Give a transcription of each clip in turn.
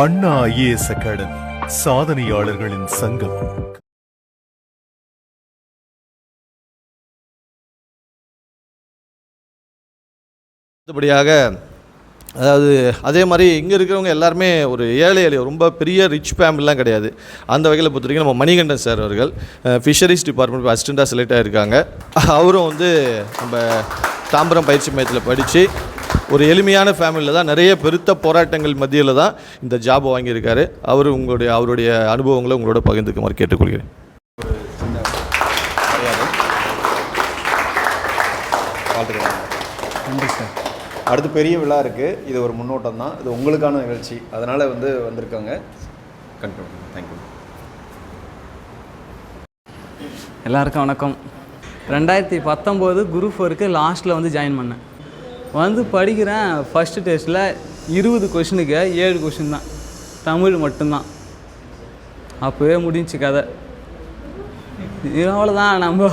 அண்ணா IAS academy சாதனையாளர்களின் சங்கம். அடுத்தபடியாக அதாவது அதே மாதிரி இங்கே இருக்கிறவங்க எல்லாருமே ஒரு ஏழை எளிய ரொம்ப பெரிய ரிச் ஃபேமிலிலாம் கிடையாது. அந்த வகையில் பொறுத்த வரைக்கும் நம்ம மணிகண்டன் சார் அவர்கள் ஃபிஷரிஸ் டிபார்ட்மெண்ட் அசிஸ்டண்ட்டாக செலக்ட் ஆகியிருக்காங்க அவரும் வந்து நம்ம தாம்பரம் பயிற்சி மையத்தில் படித்து ஒரு எளிமையான ஃபேமிலியில் தான் நிறைய பெருத்த போராட்டங்கள் மத்தியில் தான் இந்த ஜாப் வாங்கியிருக்காரு. அவர் உங்களுடைய அவருடைய அனுபவங்களை உங்களோட பகிர்ந்துக்குமாறு கேட்டுக்கொள்கிறேன். நன்றி சார். அடுத்து பெரிய விழா இருக்குது இது ஒரு முன்னோட்டம் தான். இது உங்களுக்கான நிகழ்ச்சி. அதனால் வந்து வந்திருக்காங்க. கண்டிப்பாக தேங்க்யூ எல்லாருக்கும் வணக்கம். ரெண்டாயிரத்தி பத்தொம்போது குரூப் ஃபோருக்கு லாஸ்ட்டில் வந்து ஜாயின் பண்ணேன். வந்து படிக்கிறேன் ஃபஸ்ட்டு டெஸ்ட்டில் இருபது கொஷினுக்கு ஏழு கொஷின் தான். தமிழ் மட்டும்தான். அப்போவே முடிஞ்சுச்சு கதை. அவ்வளோதான் நம்ம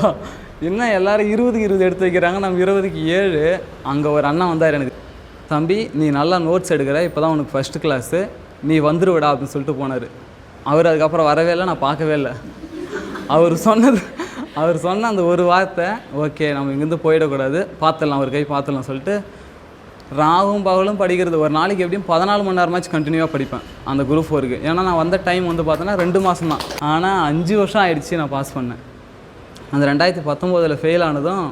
என்ன எல்லோரும் இருபதுக்கு இருபது எடுத்து வைக்கிறாங்க நம்ம இருபதுக்கு ஏழு. அங்கே ஒரு அண்ணன் வந்தார் எனக்கு. தம்பி நீ நல்லா நோட்ஸ் எடுக்கிற இப்போ தான் உனக்கு ஃபஸ்ட்டு கிளாஸு நீ வந்துருவிடா அப்படின்னு சொல்லிட்டு போனார். அவர் அதுக்கப்புறம் வரவே இல்லை நான் பார்க்கவே இல்லை. அவர் சொன்னது அவர் சொன்ன அந்த ஒரு வார்த்தை ஓகே நம்ம இங்கேருந்து போயிடக்கூடாது பார்த்துடலாம் ஒரு கை பார்த்துடலாம் சொல்லிட்டு ராவும் பகலும் படிக்கிறது. ஒரு நாளைக்கு எப்படியும் பதினாலு மணி நேரமாச்சும் கண்டினியூவாக படிப்பேன் அந்த குரூப் ஃபோருக்கு ஏன்னா நான் வந்த டைம் வந்து பார்த்தோன்னா ரெண்டு மாதம் தான் ஆனால் அஞ்சு வருஷம் ஆயிடுச்சு நான் பாஸ் பண்ணேன். அந்த ரெண்டாயிரத்தி பத்தொம்போதில் ஃபெயில் ஆனதும்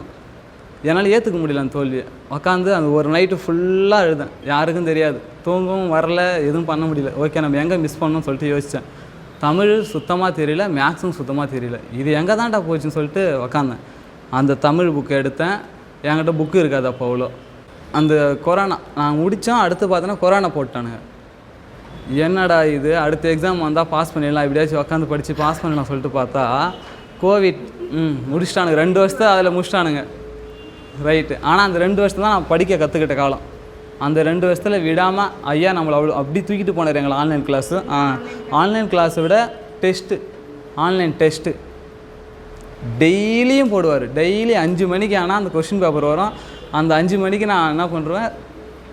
என்னால் ஏற்றுக்க முடியல அந்த தோல்வியை. உக்காந்து அந்த ஒரு நைட்டு ஃபுல்லாக எழுதேன் யாருக்கும் தெரியாது. தூங்கவும் வரல எதுவும் பண்ண முடியல. ஓகே நம்ம எங்கே மிஸ் பண்ணோம்னு சொல்லிட்டு யோசித்தேன் தமிழ் சுத்தமாக தெரியல மேக்ஸும் சுத்தமாக தெரியல. இது எங்கே தான்டா போச்சுன்னு சொல்லிட்டு உக்காந்தேன். அந்த தமிழ் புக்கு எடுத்தேன். என்கிட்ட புக்கு இருக்காது அப்போ அவ்வளோ அந்த கொரோனா நான் முடித்தோம் அடுத்து பார்த்தோன்னா கொரோனா போட்டானுங்க. என்னடா இது? அடுத்த எக்ஸாம் வந்தால் பாஸ் பண்ணிடலாம். எப்படியாச்சும் உட்காந்து படித்து பாஸ் பண்ணலாம் சொல்லிட்டு பார்த்தா கோவிட் ம் முடிச்சிட்டானுங்க. ரெண்டு வருஷத்தை அதில் முடிச்சிட்டானுங்க. ரைட்டு ஆனால் அந்த ரெண்டு வருஷத்துல தான் நான் படிக்க கற்றுக்கிட்ட காலம். அந்த ரெண்டு வருஷத்தில் விடாமல் ஐயா நம்மளை அவ்வளோ அப்படி தூக்கிட்டு போனார் எங்களை ஆன்லைன் கிளாஸு ஆன்லைன் கிளாஸை விட டெஸ்ட்டு ஆன்லைன் டெஸ்ட்டு டெய்லியும் போடுவார். டெய்லி அஞ்சு மணிக்கு ஆனால் அந்த கொஷின் பேப்பர் வரும். அந்த அஞ்சு மணிக்கு நான் என்ன பண்ணுறேன்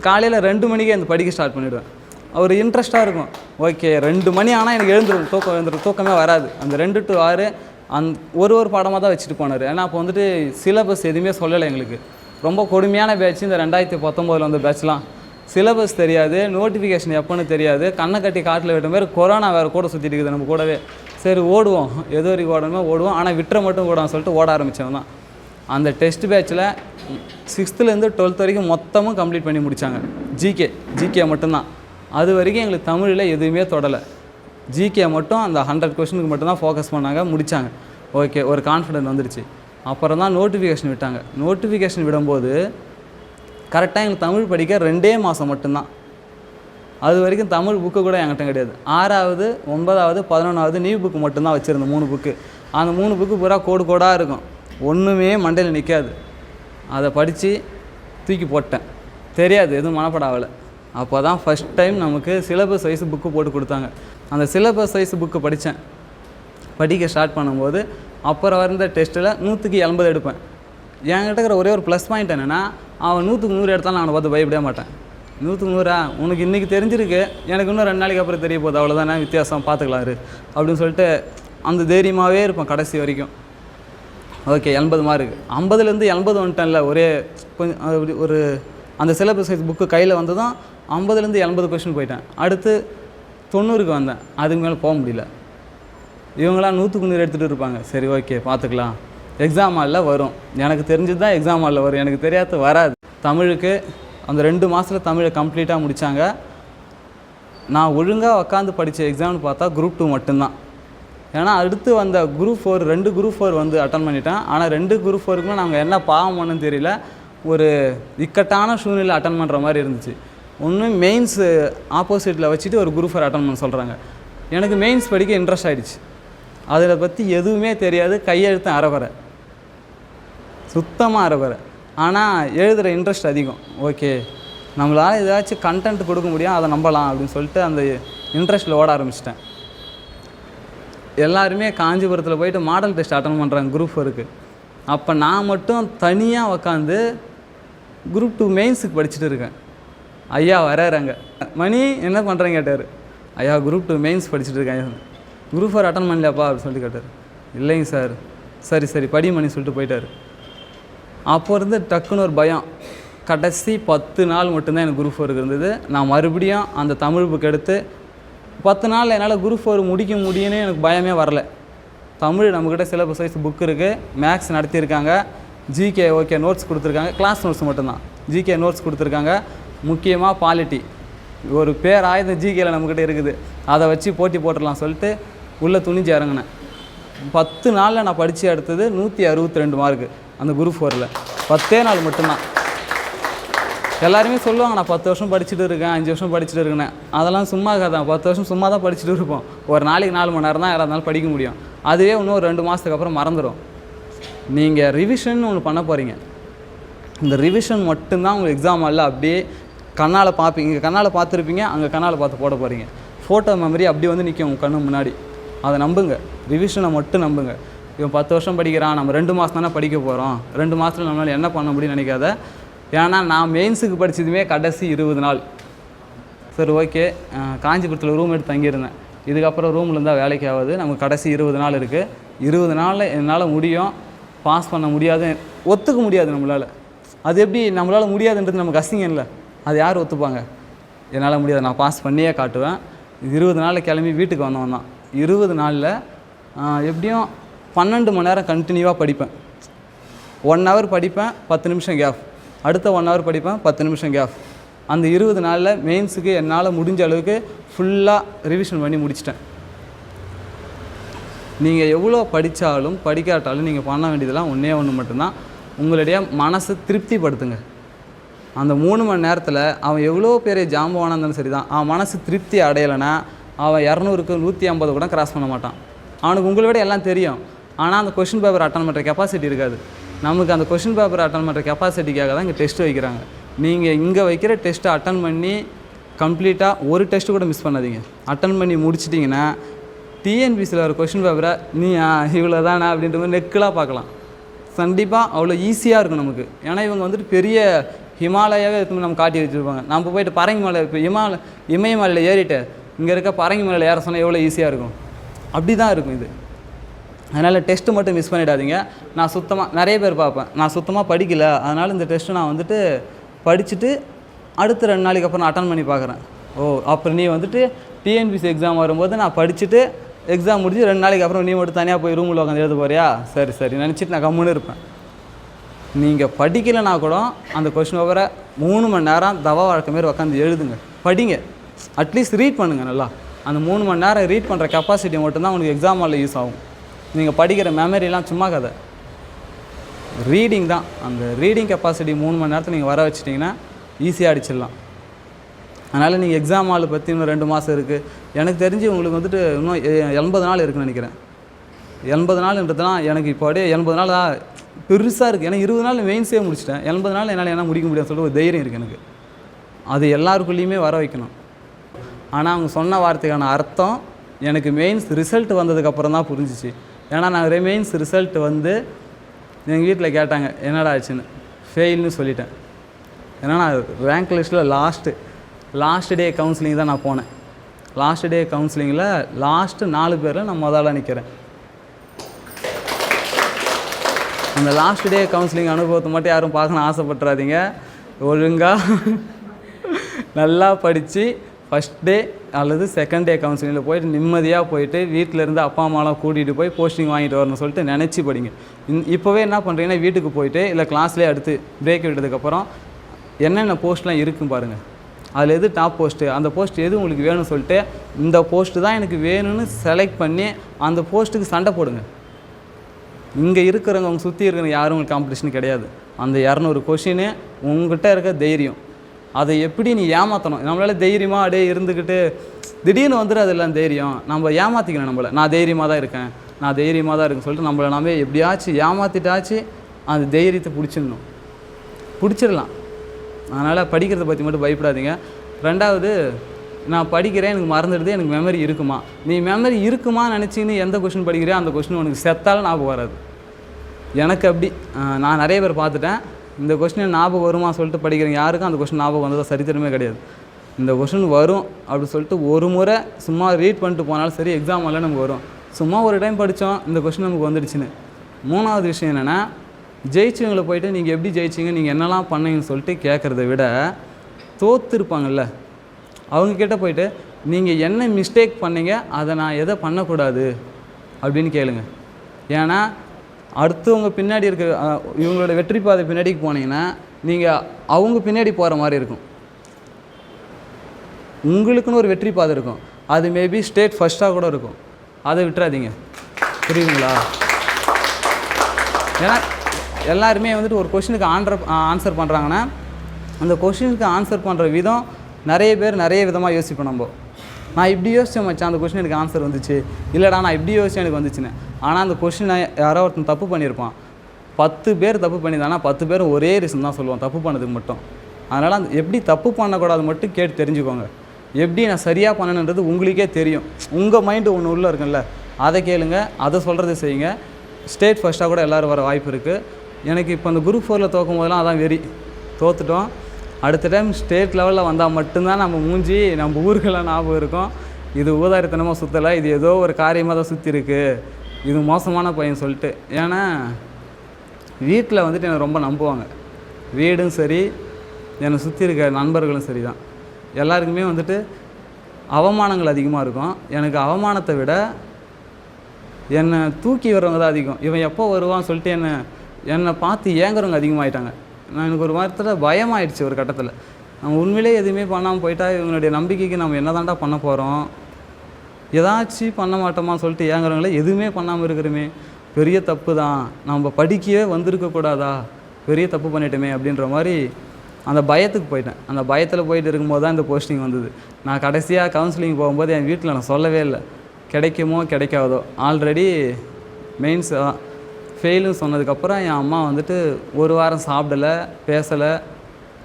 காலையில் ரெண்டு மணிக்கு அந்த படிக்க ஸ்டார்ட் பண்ணிவிடுவேன் ஒரு இன்ட்ரெஸ்ட்டாக இருக்கும். ஓகே ரெண்டு மணி ஆனால் எனக்கு எழுந்துரும். தூக்கம் எழுந்துடும் தூக்கமே வராது. அந்த ரெண்டு டு ஆறு அந் ஒரு ஒரு பாடமாக தான் வச்சுட்டு போனார். ஏன்னா அப்போ வந்துட்டு சிலபஸ் எதுவுமே சொல்லலை எங்களுக்கு. ரொம்ப கொடுமையான பேட்ச் இந்த ரெண்டாயிரத்தி பத்தொம்போதில் வந்த பேட்ச்லாம் சிலபஸ் தெரியாது நோட்டிஃபிகேஷன் எப்போன்னு தெரியாது. கண்ணை கட்டி காட்டில் விட்ட மாதிரி கொரோனா வேறு கூட சுற்றிட்டு இருக்குது நம்ம கூடவே. சரி ஓடுவோம். எது வரைக்கும் ஓடணுமோ ஓடுவோம். ஆனால் விட்டுற மட்டும் ஓடான்னு சொல்லிட்டு ஓட ஆரம்பித்தவன் தான். அந்த டெஸ்ட் பேட்ச்சில் சிக்ஸ்த்துலேருந்து டுவெல்த் வரைக்கும் மொத்தமும் கம்ப்ளீட் பண்ணி முடித்தாங்க ஜிகே ஜிகே மட்டும்தான். அது வரைக்கும் எங்களுக்கு தமிழில் எதுவுமே தொடலை. ஜிகே மட்டும் அந்த ஹண்ட்ரட் கொஷனுக்கு மட்டும்தான் ஃபோக்கஸ் பண்ணாங்க முடித்தாங்க ஓகே ஒரு கான்ஃபிடென்ட் வந்துடுச்சு அப்புறம் தான் நோட்டிஃபிகேஷன் விட்டாங்க. நோட்டிஃபிகேஷன் விடும்போது கரெக்டாக எங்களுக்கு தமிழ் படிக்க ரெண்டே மாதம் மட்டும்தான். அது வரைக்கும் தமிழ் புக்கு கூட என்கிட்ட கிடையாது. ஆறாவது ஒன்பதாவது பதினொன்றாவது நியூ புக்கு மட்டும்தான் வச்சுருந்தேன் மூணு புக்கு அந்த மூணு புக்கு பூரா கோடு கோடாக இருக்கும். ஒன்றுமே மண்டையில் நிற்காது அதை படித்து தூக்கி போட்டேன். தெரியாது எதுவும் மனப்பட அப்போ தான் ஃபஸ்ட் டைம் நமக்கு சிலபஸ் வைஸ் புக்கு போட்டு கொடுத்தாங்க. அந்த சிலபஸ் வைஸ் புக்கு படித்தேன் படிக்க ஸ்டார்ட் பண்ணும்போது அப்புறம் வந்த டெஸ்ட்டில் நூற்றுக்கு எண்பது எடுப்பேன். என்கிட்ட இருக்கிற ஒரே ஒரு ப்ளஸ் பாயிண்ட் என்னென்னா அவன் நூற்றுக்கு நூறு எடுத்தாலும் நான் அவனை பார்த்து பயப்படவே மாட்டேன். நூற்றுக்கு நூறா? உனக்கு இன்றைக்கி தெரிஞ்சிருக்கு. எனக்கு இன்னும் ரெண்டு நாளைக்கு அப்புறம் தெரிய போகுது. அவ்வளோதானே வித்தியாசம். பார்த்துக்கலாம் இரு. அப்படின்னு சொல்லிட்டு அந்த தைரியமாகவே இருப்பேன் கடைசி வரைக்கும். ஓகே எண்பது மார்க் ஐம்பதுலேருந்து எண்பது வந்துட்டேன்ல. ஒரே கொஞ்சம் ஒரு அந்த சிலபஸ் சைஸ் புக்கு கையில் வந்ததும் ஐம்பதுலேருந்து எண்பது கொஷின் போயிட்டேன். அடுத்து தொண்ணூறுக்கு வந்தேன். அதுக்கு மேலே போக முடியல. இவங்களாம் நூற்றுக்கு நூறு எடுத்துகிட்டு இருப்பாங்க. சரி ஓகே பார்த்துக்கலாம். எக்ஸாம் ஹாலில் வரும். எனக்கு தெரிஞ்சது தான் எக்ஸாம் ஹாலில் வரும். எனக்கு தெரியாத வராது. தமிழுக்கு அந்த ரெண்டு மாதத்தில் தமிழை கம்ப்ளீட்டாக முடித்தாங்க நான் ஒழுங்காக உக்காந்து படித்த எக்ஸாம்னு பார்த்தா குரூப் டூ மட்டும்தான். ஏன்னா அடுத்து வந்த குரூப் ஃபோர் ரெண்டு குரூப் ஃபோர் வந்து அட்டன் பண்ணிட்டேன். ஆனால் ரெண்டு குரூப் ஃபோருக்குமே நாங்கள் என்ன பாவம் பண்ணணும்னு தெரியல. ஒரு இக்கட்டான சூழ்நிலை அட்டன் பண்ணுற மாதிரி இருந்துச்சு. ஒன்று மெயின்ஸு ஆப்போசிட்டில் வச்சுட்டு ஒரு குரூப் ஃபோர் அட்டன் பண்ண சொல்கிறாங்க எனக்கு மெயின்ஸ் படிக்க இன்ட்ரெஸ்ட் ஆகிடுச்சு அதில் பற்றி எதுவுமே தெரியாது. கையெழுத்தம் அறவரை சுத்தமாக இருப்பார் ஆனால் எழுதுகிற இன்ட்ரெஸ்ட் அதிகம். ஓகே நம்மளால் ஏதாச்சும் கண்டென்ட் கொடுக்க முடியும் அதை நம்பலாம் அப்படின்னு சொல்லிட்டு அந்த இன்ட்ரெஸ்ட்டில் ஓட ஆரம்பிச்சிட்டேன். எல்லாருமே காஞ்சிபுரத்தில் போயிட்டு மாடல் டெஸ்ட் அட்டன் பண்ணுறாங்க குரூப் ஃபோருக்கு அப்போ நான் மட்டும் தனியாக உக்காந்து குரூப் டூ மெயின்ஸுக்கு படிச்சுட்டு இருக்கேன். ஐயா வராறாங்க மணி என்ன பண்ணுறேன்னு கேட்டார். ஐயா குரூப் டூ மெயின்ஸ் படிச்சுட்டு இருக்கேன். குரூப் ஃபோர் அட்டன் பண்ணலையாப்பா அப்படின்னு சொல்லிட்டு கேட்டார். இல்லைங்க சார். சரி சரி படி மணி சொல்லிட்டு போயிட்டார். அப்போ இருந்து டக்குன்னு ஒரு பயம். கடைசி பத்து நாள் மட்டும்தான் எனக்கு குரூப் ஃபோருக்கு இருந்தது. நான் மறுபடியும் அந்த தமிழ் புக் எடுத்து பத்து நாள் என்னால் குரூப் ஃபோர் முடிக்க முடியும்னு எனக்கு பயமே வரல. தமிழ் நம்மக்கிட்ட சிலபஸ் வைஸ் புக் இருக்குது மேக்ஸ் நடத்தியிருக்காங்க. ஜிகே ஓகே நோட்ஸ் கொடுத்துருக்காங்க. கிளாஸ் நோட்ஸ் மட்டும்தான். ஜிகே நோட்ஸ் கொடுத்துருக்காங்க. முக்கியமாக பாலிட்டி ஒரு பேர் ஆயுதம் ஜிகேயில் நம்மக்கிட்ட இருக்குது. அதை வச்சு போட்டி போட்டுடலாம் சொல்லிட்டு உள்ளே துணிஞ்சு இறங்கினேன். பத்து நாளில் நான் படித்து எடுத்தது நூற்றி அறுபத்தி ரெண்டு மார்க்கு அந்த குரூப் ஃபோரில். பத்தே நாள் மட்டும்தான். எல்லாருமே சொல்லுவாங்க நான் பத்து வருஷம் படிச்சுட்டு இருக்கேன் அஞ்சு வருஷம் படிச்சுட்டு இருக்கேன் அதெல்லாம் சும்மா தான் பத்து வருஷம் சும்மா தான் படிச்சுட்டு இருப்போம். ஒரு நாளைக்கு நாலு மணி நேரம் தான் இருந்தாலும் படிக்க முடியும். அதுவே இன்னும் ஒரு ரெண்டு மாதத்துக்கு அப்புறம் மறந்துடும் நீங்கள் ரிவிஷன் ஒன்று பண்ண போகிறீங்க இந்த ரிவிஷன் மட்டும்தான் உங்களுக்கு எக்ஸாம் அல்ல அப்படியே கண்ணால் பார்ப்பீங்க இங்கே கண்ணால் பார்த்துருப்பீங்க அங்கே கண்ணால் பார்த்து போட போகிறீங்க ஃபோட்டோ மெமரி அப்படியே வந்து நிற்கும் உங்கள் கண்ணு முன்னாடி. அதை நம்புங்க. ரிவிஷனை மட்டும் நம்புங்க. இவன் பத்து வருஷம் படிக்கிறான் நம்ம ரெண்டு மாதம் தானே படிக்க போகிறோம் ரெண்டு மாதத்தில் நம்மளால் என்ன பண்ண முடியும்னு நினைக்காத. ஏன்னா நான் மெயின்ஸுக்கு படித்ததுமே கடைசி இருபது நாள். சரி ஓகே காஞ்சிபுரத்தில் ரூம் எடுத்து தங்கியிருந்தேன். இதுக்கப்புறம் ரூமில் இருந்தால் வேலைக்கு ஆகாது. நமக்கு கடைசி இருபது நாள் இருக்குது இருபது நாளில் என்னால் முடியும். பாஸ் பண்ண முடியாது. ஒத்துக்க முடியாது நம்மளால். அது எப்படி நம்மளால் முடியாதுன்றது நமக்கு அசிங்கம் இல்லை. அது யார் ஒத்துப்பாங்க? என்னால் முடியாது. நான் பாஸ் பண்ணியே காட்டுவேன். இருபது நாளில் கிளம்பி வீட்டுக்கு வந்தவன் தான் இருபது நாளில் எப்படியும் பன்னெண்டு மணி நேரம் கண்டினியூவாக படிப்பேன். ஒன் ஹவர் படிப்பேன் பத்து நிமிஷம் கேப் அடுத்த ஒன் ஹவர் படிப்பேன் பத்து நிமிஷம் கேப் அந்த இருபது நாளில் மெயின்ஸுக்கு என்னால் முடிஞ்ச அளவுக்கு ஃபுல்லாக ரிவிஷன் பண்ணி முடிச்சிட்டேன். நீங்கள் எவ்வளோ படித்தாலும் படிக்காட்டாலும் நீங்கள் பண்ண வேண்டியதெல்லாம் ஒன்றே ஒன்று மட்டும்தான். உங்களுடைய மனசை திருப்திப்படுத்துங்க. அந்த மூணு மணி நேரத்தில் அவன் எவ்வளோ பெரிய ஜாம்பவானாக இருந்தாலும் சரி தான் அவன் மனசு திருப்தி அடையலைன்னா அவன் இரநூறுக்கு நூற்றி ஐம்பது கூட கிராஸ் பண்ண மாட்டான். அவனுக்கு உங்களை விட எல்லாம் தெரியும். ஆனால் அந்த கொஷின் பேப்பர் அட்டன் பண்ணுற கெப்பாசிட்டி இருக்காது. நமக்கு அந்த கொஷின் பேப்பர் அட்டன் பண்ணுற கெப்பாசிட்டிக்காக தான் இங்கே டெஸ்ட் வைக்கிறாங்க. நீங்கள் இங்கே வைக்கிற டெஸ்ட்டை அட்டன் பண்ணி கம்ப்ளீட்டாக ஒரு டெஸ்ட்டு கூட மிஸ் பண்ணாதீங்க. அட்டன் பண்ணி முடிச்சிட்டிங்கன்னா டிஎன்பிசியில் வர கொஷின் பேப்பரை நீ இவ்வளோ தானே அப்படின்ற மாதிரி நெக்கலாக பார்க்கலாம். கண்டிப்பாக அவ்வளோ ஈஸியாக இருக்கும் நமக்கு. ஏன்னா இவங்க வந்துட்டு பெரிய ஹிமாலயாவே எடுத்து நம்ம காட்டி வச்சுருப்பாங்க. நம்ம போயிட்டு பரங்கி மலை இப்போ இமால இமயமலையில் ஏறிட்டு இங்கே இருக்க பரங்கி மலையில் ஏற சொன்னால் எவ்வளோ ஈஸியாக இருக்கும்? அப்படி தான் இருக்கும் இது. அதனால் டெஸ்ட்டு மட்டும் மிஸ் பண்ணிடாதீங்க. நான் சுத்தமாக நிறைய பேர் பார்ப்பேன். நான் சுத்தமாக படிக்கல. அதனால் இந்த டெஸ்ட்டு நான் வந்துட்டு படிச்சுட்டு அடுத்த ரெண்டு நாளைக்கு அப்புறம் நான் அட்டன் பண்ணி பார்க்குறேன். ஓ அப்புறம் நீ வந்துட்டு டிஎன்பிசி எக்ஸாம் வரும்போது நான் படிச்சுட்டு எக்ஸாம் முடிஞ்சு ரெண்டு நாளைக்கு அப்புறம் நீ மட்டும் தனியாக போய் ரூமில் உட்காந்து எழுத போறியா? சரி சரி. நினச்சிட்டு நான் கம்முன்னு இருப்பேன். நீங்கள் படிக்கலைன்னா கூட அந்த கொஷின் பேப்பரை மூணு மணி நேரம் தவா வழக்க மாரி உட்காந்து எழுதுங்க. படிங்க. அட்லீஸ்ட் ரீட் பண்ணுங்கள் நல்லா. அந்த மூணு மணி நேரம் ரீட் பண்ணுற கெப்பாசிட்டி மட்டும்தான் உங்களுக்கு எக்ஸாம் ஹாலில் யூஸ் ஆகும். நீங்கள் படிக்கிற மெமரிலாம் சும்மா கதை. ரீடிங் தான். அந்த ரீடிங் கெப்பாசிட்டி மூணு மணி நேரத்தில் நீங்கள் வர வச்சிட்டிங்கன்னா ஈஸியாக அடிச்சிடலாம். அதனால் நீங்கள் எக்ஸாம் ஹால் பற்றி இன்னும் ரெண்டு மாதம் இருக்குது எனக்கு தெரிஞ்சு உங்களுக்கு வந்துட்டு இன்னும் எண்பது நாள் இருக்குன்னு நினைக்கிறேன். எண்பது நாள்ன்றதுலாம் எனக்கு இப்போ அப்படியே எண்பது நாள் தான் பெருசாக இருக்குது ஏன்னா இருபது நாள் மெயின்ஸே முடிச்சிட்டேன். எண்பது நாள் என்னால் என்ன முடிக்க முடியாதுன்னு சொல்லிட்டு ஒரு தைரியம் இருக்குது எனக்கு. அது எல்லாருக்குள்ளேயுமே வர வைக்கணும். ஆனால் அவங்க சொன்ன வார்த்தைக்கான அர்த்தம் எனக்கு மெயின்ஸ் ரிசல்ட் வந்ததுக்கப்புறம் தான் புரிஞ்சிச்சு. ஏன்னா நான் ரிமைன்ஸ் ரிசல்ட் வந்து எங்கள் வீட்டில் கேட்டாங்க என்னடா ஆச்சுன்னு? ஃபெயில்னு சொல்லிட்டேன். ஏன்னா நான் ரேங்க் லிஸ்ட்டில் லாஸ்ட்டு லாஸ்ட் டே கவுன்சிலிங் தான் நான் போனேன். லாஸ்ட் டே கவுன்சிலிங்கில் லாஸ்ட்டு நாலு பேரில் நான் முதல்ல நிற்கிறேன் அந்த லாஸ்ட் டே கவுன்சிலிங் அனுபவத்தை மட்டும் யாரும் பார்க்கணும் ஆசைப்பட்டுறாதீங்க. ஒழுங்காக நல்லா படித்து ஃபஸ்ட் டே அல்லது செகண்ட் டே கவுன்சிலிங்கில் போயிட்டு நிம்மதியாக போயிட்டு வீட்டில் இருந்து அப்பா அம்மாலாம் கூட்டிகிட்டு போய் போஸ்டிங் வாங்கிட்டு வரணும்னு சொல்லிட்டு நினச்சி படிங்க. இப்போவே என்ன பண்ணுறீங்கன்னா வீட்டுக்கு போயிட்டு இல்லை கிளாஸ்லேயே அடுத்து பிரேக் விட்டதுக்கப்புறம் என்னென்ன போஸ்ட்லாம் இருக்கும் பாருங்கள் அதில் எது டாப் போஸ்ட்டு அந்த போஸ்ட் எது உங்களுக்கு வேணும்னு சொல்லிட்டு இந்த போஸ்ட்டு தான் எனக்கு வேணும்னு செலக்ட் பண்ணி அந்த போஸ்ட்டுக்கு சண்டை போடுங்க. இங்கே இருக்கிறவங்க அவங்க சுற்றி இருக்கிறவங்க யாரும் உங்களுக்கு காம்படிஷன் கிடையாது. அந்த இரநூறு கொஷினு உங்ககிட்ட இருக்க தைரியம். அதை எப்படி நீ ஏமாற்றணும் நம்மளால தைரியமாக அப்படியே இருந்துக்கிட்டு திடீர்னு வந்துட்டு அதெல்லாம் தைரியம். நம்ம ஏமாற்றிக்கணும் நம்மளை. நான் தைரியமாக தான் இருக்கேன். நான் தைரியமாக தான் இருக்கேன்னு சொல்லிட்டு நம்மளை நாமே எப்படியாச்சும் ஏமாற்றிட்டாச்சு அந்த தைரியத்தை பிடிச்சிடணும். பிடிச்சிடலாம். அதனால் படிக்கிறத பற்றி மட்டும் பயப்படாதீங்க. ரெண்டாவது நான் படிக்கிறேன் எனக்கு மறந்துடுது எனக்கு மெமரி இருக்குமா? நீ மெமரி இருக்குமா நினச்சின்னு எந்த கொஷின் படிக்கிறியோ அந்த கொஷின் உனக்கு செத்தாலும் ஞாபகம் வராது. எனக்கு அப்படி நான் நிறைய பேர் பார்த்துட்டேன். இந்த கொஸ்டின் ஞாபகம் வருமா சொல்லிட்டு படிக்கிறேன் யாருக்கும் அந்த கொஸ்டின் ஞாபகம் வந்ததா சரித்திரமே கிடையாது. இந்த கொஷின் வரும் அப்படி சொல்லிட்டு ஒரு முறை சும்மா ரீட் பண்ணிட்டு போனாலும் சரி எக்ஸாம் எல்லாம் நமக்கு வரும். சும்மா ஒரு டைம் படித்தோம் இந்த கொஷின் நமக்கு வந்துடுச்சுன்னு. மூணாவது விஷயம் என்னென்னா ஜெயிச்சவங்களை போயிட்டு நீங்கள் எப்படி ஜெயிச்சிங்க நீங்கள் என்னெல்லாம் பண்ணீங்கன்னு சொல்லிட்டு கேட்குறத விட தோத்துருப்பாங்கல்ல. அவங்கக்கிட்ட போயிட்டு நீங்கள் என்ன மிஸ்டேக் பண்ணீங்க அதை நான் எதை பண்ணக்கூடாது? அப்படின்னு கேளுங்க. ஏன்னா அடுத்தவங்க பின்னாடி இருக்க இவங்களோட வெற்றி பாதை பின்னாடிக்கு போனீங்கன்னா நீங்கள் அவங்க பின்னாடி போகிற மாதிரி இருக்கும். உங்களுக்குன்னு ஒரு வெற்றி பாதை இருக்கும். அது மேபி ஸ்டேட் ஃபஸ்ட்டாக கூட இருக்கும். அதை விட்டுறாதீங்க. புரியுதுங்களா? ஏன்னா எல்லாருமே வந்துட்டு ஒரு கொஷினுக்கு ஆன்சர் ஆன்சர் பண்ணுறாங்கன்னா அந்த கொஷினுக்கு ஆன்சர் பண்ணுற விதம் நிறைய பேர் நிறைய விதமாக யோசிப்போம் நம்ம. நான் இப்படி யோசிச்சேன் மச்சான் அந்த கொஷின் எனக்கு ஆன்சர் வந்துச்சு. இல்லைடா நான் இப்படி யோசிச்சேன் எனக்கு வந்துச்சுன்னு. ஆனால் அந்த கொஷினை யாரோ ஒருத்தன் தப்பு பண்ணியிருப்பான். பத்து பேர் தப்பு பண்ணியிருந்தானா பத்து பேர் ஒரே ரீசன் தான் சொல்லுவான். தப்பு பண்ணதுக்கு மட்டும். அதனால் அந்த எப்படி தப்பு பண்ணக்கூடாது மட்டும் கேட்டு தெரிஞ்சுக்கோங்க. எப்படி நான் சரியாக பண்ணணுன்றது உங்களுக்கே தெரியும். உங்கள் மைண்டு ஒன்று உள்ளே இருக்குல்ல அதை கேளுங்க அதை சொல்கிறத செய்யுங்க. ஸ்டேட் ஃபஸ்ட்டாக கூட எல்லோரும் வர வாய்ப்பு இருக்குது எனக்கு இப்போ அந்த குரூப் ஃபோரில் தோக்கும் போதெல்லாம் அதான் வெறி. தோத்துட்டோம். அடுத்த டைம் ஸ்டேட் லெவலில் வந்தால் மட்டும்தான் நம்ம மூஞ்சி நம்ம ஊருக்கெல்லாம் ஞாபகம் இருக்கும். இது ஊதாரித்தனமாக சுற்றலை இது ஏதோ ஒரு காரியமாக தான் சுற்றி இருக்குது இது மோசமான பையன் சொல்லிட்டு. ஏன்னா வீட்டில் வந்துட்டு என்னை ரொம்ப நம்புவாங்க. வீடும் சரி என்னை சுற்றி இருக்க நண்பர்களும் சரி தான் எல்லாருக்குமே வந்துட்டு அவமானங்கள் அதிகமாக இருக்கும். எனக்கு அவமானத்தை விட என்னை தூக்கி வர்றவங்க தான் அதிகம். இவன் எப்போ வருவான்னு சொல்லிட்டு என்னை என்னை பார்த்து ஏங்குறவங்க அதிகமாகிட்டாங்க நான் எனக்கு ஒரு வாரத்தில் பயமாயிடுச்சு ஒரு கட்டத்தில். நம்ம உண்மையிலே எதுவுமே பண்ணாமல் போயிட்டா இவங்களுடைய நம்பிக்கைக்கு நம்ம என்ன தாண்டா பண்ண போகிறோம் ஏதாச்சும் பண்ண மாட்டோமா சொல்லிட்டு ஏங்குறவங்கள எதுவுமே பண்ணாமல் இருக்கிறோமே. பெரிய தப்பு தான். நம்ம படிக்கவே வந்திருக்கக்கூடாதா பெரிய தப்பு பண்ணிட்டோமே அப்படின்ற மாதிரி அந்த பயத்துக்கு போயிட்டேன். அந்த பயத்தில் போயிட்டு இருக்கும்போது தான் இந்த போஸ்டிங் வந்தது. நான் கடைசியாக கவுன்சிலிங் போகும்போது என் வீட்டில் நான் சொல்லவே இல்லை. கிடைக்குமோ கிடைக்காதோ? ஆல்ரெடி மெயின்ஸ் ஃபெயிலுன்னு சொன்னதுக்கப்புறம் என் அம்மா வந்துட்டு ஒரு வாரம் சாப்பிடலை பேசலை.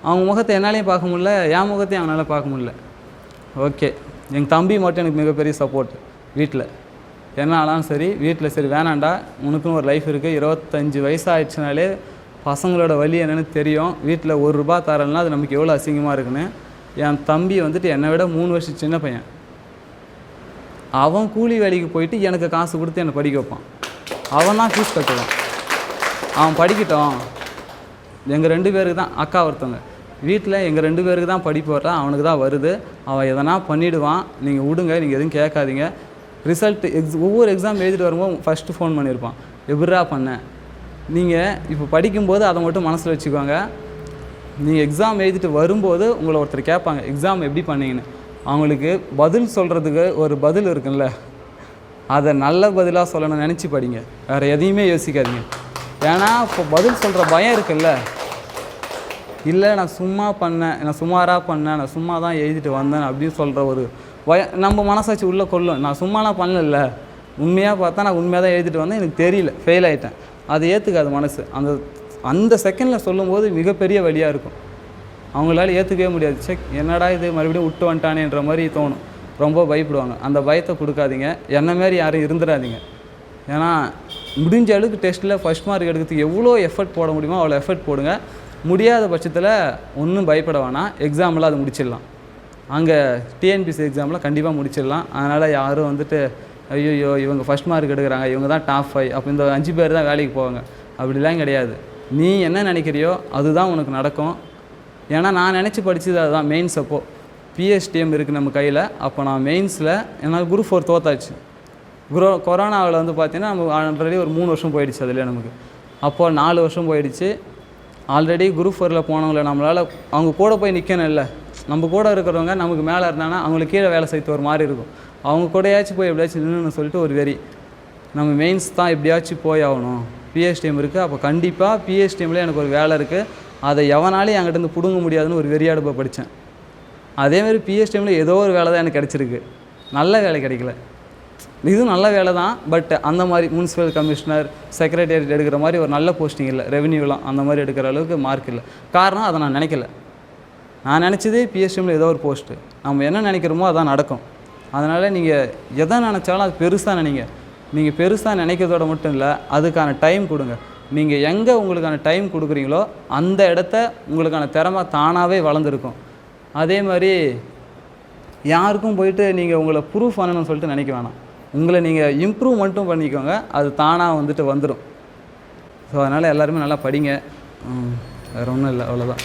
அவங்க முகத்தை என்னாலையும் பார்க்க முடில என் முகத்தையும் அவனால் பார்க்க முடில ஓகே எங்கள் தம்பி மட்டும் எனக்கு மிகப்பெரிய சப்போர்ட் வீட்டில் என்ன ஆனாலும் சரி வீட்டில் சரி வேணாண்டா. உனக்குன்னு ஒரு லைஃப் இருக்குது இருபத்தஞ்சி வயசு ஆயிடுச்சுனாலே பசங்களோட வழி என்னென்னு தெரியும். வீட்டில் ஒரு ரூபா தரலன்னா அது நமக்கு எவ்வளோ அசிங்கமாக இருக்குன்னு. என் தம்பி வந்துட்டு என்னை விட மூணு வருஷம் சின்ன பையன். அவன் கூலி வேலைக்கு போயிட்டு எனக்கு காசு கொடுத்து என்னை படிக்க வைப்பான். அவன் தான் ஃபீஸ் கட்டுவான். அவன் படிக்கட்டும். எங்கள் ரெண்டு பேருக்கு தான் அக்கா ஒருத்தவங்க. வீட்டில் எங்கள் ரெண்டு பேருக்கு தான் படிப்பு வர்றா அவனுக்கு தான் வருது. அவன் எதனா பண்ணிவிடுவான் நீங்கள் விடுங்க நீங்கள் எதுவும் கேட்காதீங்க. ரிசல்ட் எக்ஸ் ஒவ்வொரு எக்ஸாம் எழுதிட்டு வரும்போது ஃபஸ்ட்டு ஃபோன் பண்ணியிருப்பான் எப்படா பண்ணேன் நீங்கள் இப்போ படிக்கும்போது அதை மட்டும் மனசில் வச்சுக்கோங்க. நீங்கள் எக்ஸாம் எழுதிட்டு வரும்போது உங்களை ஒருத்தர் கேட்பாங்க எக்ஸாம் எப்படி பண்ணீங்கன்னு? அவங்களுக்கு பதில் சொல்கிறதுக்கு ஒரு பதில் இருக்குல்ல. அதை நல்ல பதிலாக சொல்லணும்னு நினச்சி படிங்க. வேறு எதையுமே யோசிக்காதீங்க. ஏன்னா இப்போ பதில் சொல்கிற பயம் இருக்குல்ல. இல்லை நான் சும்மா பண்ணேன். நான் சுமாராக பண்ணேன். நான் சும்மா தான் எழுதிட்டு வந்தேன் அப்படின்னு சொல்கிற ஒரு வய நம்ம மனசாட்சி உள்ளே கொள்ளும். நான் சும்மாலாம் பண்ணல. உண்மையாக பார்த்தா நான் உண்மையாக தான் எழுதிட்டு வந்தேன். எனக்கு தெரியல. ஃபெயில் ஆகிட்டேன் அதை ஏற்றுக்காது மனசு. அந்த அந்த செகண்டில் சொல்லும்போது மிகப்பெரிய வழியாக இருக்கும். அவங்களால ஏற்றுக்கவே முடியாது. செக் என்னடா இது? மறுபடியும் விட்டு வந்துட்டானேன்ற மாதிரி தோணும். ரொம்ப பயப்படுவாங்க. அந்த பயத்தை கொடுக்காதீங்க. என்ன மாரி யாரும் இருந்துடாதீங்க. ஏன்னா முடிஞ்ச அளவுக்கு டெஸ்ட்டில் ஃபஸ்ட் மார்க் எடுக்கிறதுக்கு எவ்வளோ எஃபர்ட் போட முடியுமோ அவ்வளோ எஃபர்ட் போடுங்க. முடியாத பட்சத்தில் ஒன்றும் பயப்பட வேணாம். எக்ஸாமில் அது முடிச்சிடலாம். அங்கே டிஎன்பிசி எக்ஸாமில் கண்டிப்பாக முடிச்சிடலாம். அதனால் யாரும் வந்துட்டு ஐயோ இவங்க ஃபஸ்ட் மார்க் எடுக்கிறாங்க இவங்க தான் டாப் ஃபைவ் அப்போ இந்த அஞ்சு பேர் தான் வேலைக்கு போவாங்க. அப்படிலாம் கிடையாது. நீ என்ன நினைக்கிறியோ அதுதான் உனக்கு நடக்கும். ஏன்னா நான் நினச்சி படித்தது அதுதான் மெயின்ஸ் அப்போது பிஎஸ்டிஎம் இருக்குது நம்ம கையில். அப்போ நான் மெயின்ஸில் என்னால் குரூப் ஃபோர் தோத்தாச்சு. குரோ கொரோனாவில் வந்து பார்த்தீங்கன்னா நம்ம ஆல்ரெடி ஒரு மூணு வருஷம் போயிடுச்சு அதில் நமக்கு. அப்போது நாலு வருஷம் போயிடுச்சு. ஆல்ரெடி குரூப் ஃபோரில் போனவங்கள நம்மளால் அவங்க கூட போய் நிற்கணும் இல்லை. நம்ம கூட இருக்கிறவங்க நமக்கு மேலே இருந்தாங்கன்னா அவங்களுக்கு கீழே வேலை செய்து ஒரு மாதிரி இருக்கும். அவங்க கூடயாச்சும் போய் எப்படியாச்சும் நின்றுன்னு சொல்லிட்டு ஒரு வெறி. நம்ம மெயின்ஸ் தான் எப்படியாச்சும் போய் ஆகணும். பிஎஸ்டிஎம் இருக்குது அப்போ கண்டிப்பாக பிஎஸ்டிஎம்மில் எனக்கு ஒரு வேலை இருக்குது அதை எவனாலையும் என்கிட்ட இருந்து பிடுங்க முடியாதுன்னு ஒரு வெறியாடு போய் படித்தேன் அதேமாதிரி பிஎஸ்டிஎம்மில் ஏதோ ஒரு வேலை தான் எனக்கு கிடச்சிருக்கு. நல்ல வேலை கிடைக்கல. இதுவும் நல்ல வேலை தான் பட் அந்த மாதிரி முனிசிபல் கமிஷனர் செக்ரட்டேரியட் எடுக்கிற மாதிரி ஒரு நல்ல போஸ்டிங் இல்லை ரெவென்யூலாம் அந்த மாதிரி எடுக்கிற அளவுக்கு மார்க் இல்லை. காரணம் அதை நான் நினைக்கல. நான் நினச்சதே பிஎஸ்டிஎம்மில் ஏதோ ஒரு போஸ்ட்டு நம்ம என்ன நினைக்கிறோமோ அதான் நடக்கும். அதனால் நீங்கள் எதை நினச்சாலும் அது பெருசாக நினைங்க. நீங்கள் பெருசாக நினைக்கிறதோட மட்டும் இல்லை அதுக்கான டைம் கொடுங்க. நீங்கள் எங்கே உங்களுக்கான டைம் கொடுக்குறீங்களோ அந்த இடத்த உங்களுக்கான திறமை தானாகவே வளர்ந்துருக்கும். அதே மாதிரி யாருக்கும் போயிட்டு நீங்கள் உங்களை ப்ரூஃப் பண்ணணும்னு சொல்லிட்டு நினைக்க வேணாம். உங்களை நீங்கள் இம்ப்ரூவ் மட்டும் பண்ணிக்கோங்க அது தானாக வந்துட்டு வந்துடும் ஸோ அதனால் எல்லாருமே நல்லா படிங்க. வேறு ஒன்றும் இல்லை அவ்வளோதான்